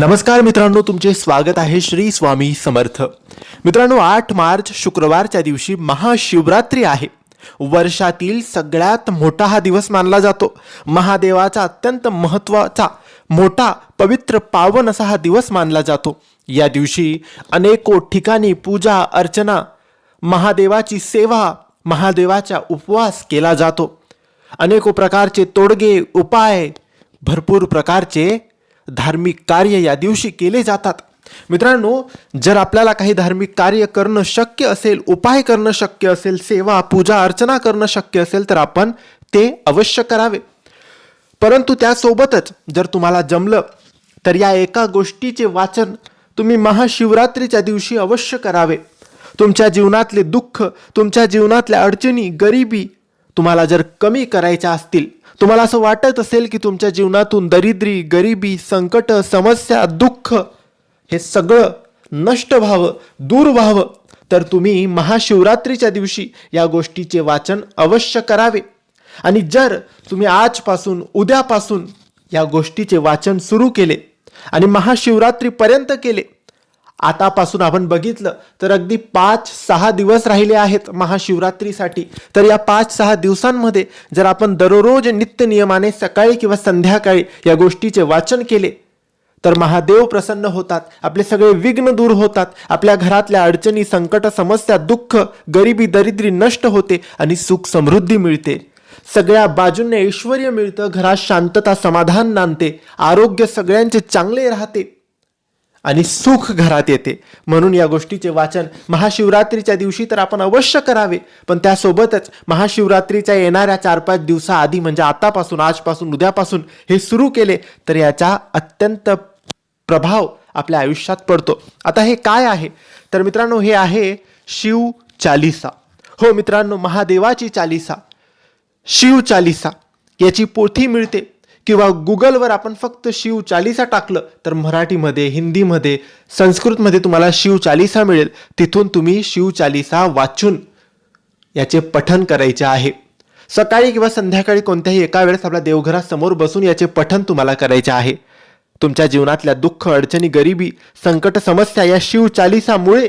नमस्कार मित्रांनो तुमचे स्वागत आहे श्री स्वामी समर्थ. मित्रांनो आठ मार्च शुक्रवारच्या दिवशी महाशिवरात्री आहे. वर्षातील सगळ्यात मोठा हा दिवस मानला जातो. महादेवाचा अत्यंत महत्त्वाचा मोठा पवित्र पावन असा हा दिवस मानला जातो. या दिवशी अनेको ठिकाणी पूजा अर्चना महादेवाची सेवा महादेवाचा उपवास केला जातो. अनेको प्रकारचे तोडगे उपाय भरपूर प्रकारचे धार्मिक कार्य या दिवशी केले जातात. मित्रांनो जर आपल्याला काही धार्मिक कार्य करणं शक्य असेल उपाय करणं शक्य असेल सेवा पूजा अर्चना करणं शक्य असेल तर आपण ते अवश्य करावे. परंतु त्यासोबतच जर तुम्हाला जमलं तर या एका गोष्टीचे वाचन तुम्ही महाशिवरात्रीच्या दिवशी अवश्य करावे. तुमच्या जीवनातले दुःख तुमच्या जीवनातल्या अडचणी गरिबी तुम्हाला जर कमी करायच्या असतील तुम्हाला असं वाटत असेल की तुमच्या जीवनातून दरिद्री गरिबी संकट समस्या दुःख हे सगळं नष्ट व्हावं दूर व्हावं तर तुम्ही महाशिवरात्रीच्या दिवशी या गोष्टीचे वाचन अवश्य करावे. आणि जर तुम्ही आजपासून उद्यापासून या गोष्टीचे वाचन सुरू केले आणि महाशिवरात्रीपर्यंत केले आतापासून आपण बघितलं तर अगदी पाच सहा दिवस राहिले आहेत महाशिवरात्रीसाठी. तर या पाच सहा दिवसांमध्ये जर आपण दररोज नित्य नियमाने सकाळी किंवा संध्याकाळी या गोष्टीचे वाचन केले तर महादेव प्रसन्न होतात आपले सगळे विघ्न दूर होतात आपल्या घरातल्या अडचणी संकट समस्या दुःख गरिबी दरिद्री नष्ट होते आणि सुख समृद्धी मिळते. सगळ्या बाजूंना ऐश्वर मिळतं घरात शांतता समाधान नांदते आरोग्य सगळ्यांचे चांगले राहते. आणि सुख घरात येते. म्हणून या गोष्टीचे वाचन महाशिवरात्रीच्या दिवशी तर आपण अवश्य करावे. पण त्यासोबतच महाशिवरात्रीच्या येणाऱ्या चार पाच दिवसाआधी म्हणजे आतापासून आजपासून उद्यापासून हे सुरू केले तर याचा अत्यंत प्रभाव आपल्या आयुष्यात पडतो. आता हे काय आहे? तर मित्रांनो हे आहे शिव चालिसा. हो मित्रांनो महादेवाची चालिसा. शिव चालिसा. याची पोथी मिळते. किंवा गुगलवर आपण फक्त शिव चालिसा टाकलं तर मराठीमध्ये हिंदीमध्ये संस्कृतमध्ये तुम्हाला शिव चालिसा मिळेल. तिथून तुम्ही शिव चालिसा वाचून याचे पठन करायचे आहे. सकाळी किंवा संध्याकाळी कोणत्याही एका वेळेस आपल्या देवघरासमोर बसून याचे पठन तुम्हाला करायचे आहे. तुमच्या जीवनातल्या दुःख अडचणी गरिबी संकट समस्या या शिव चालिसामुळे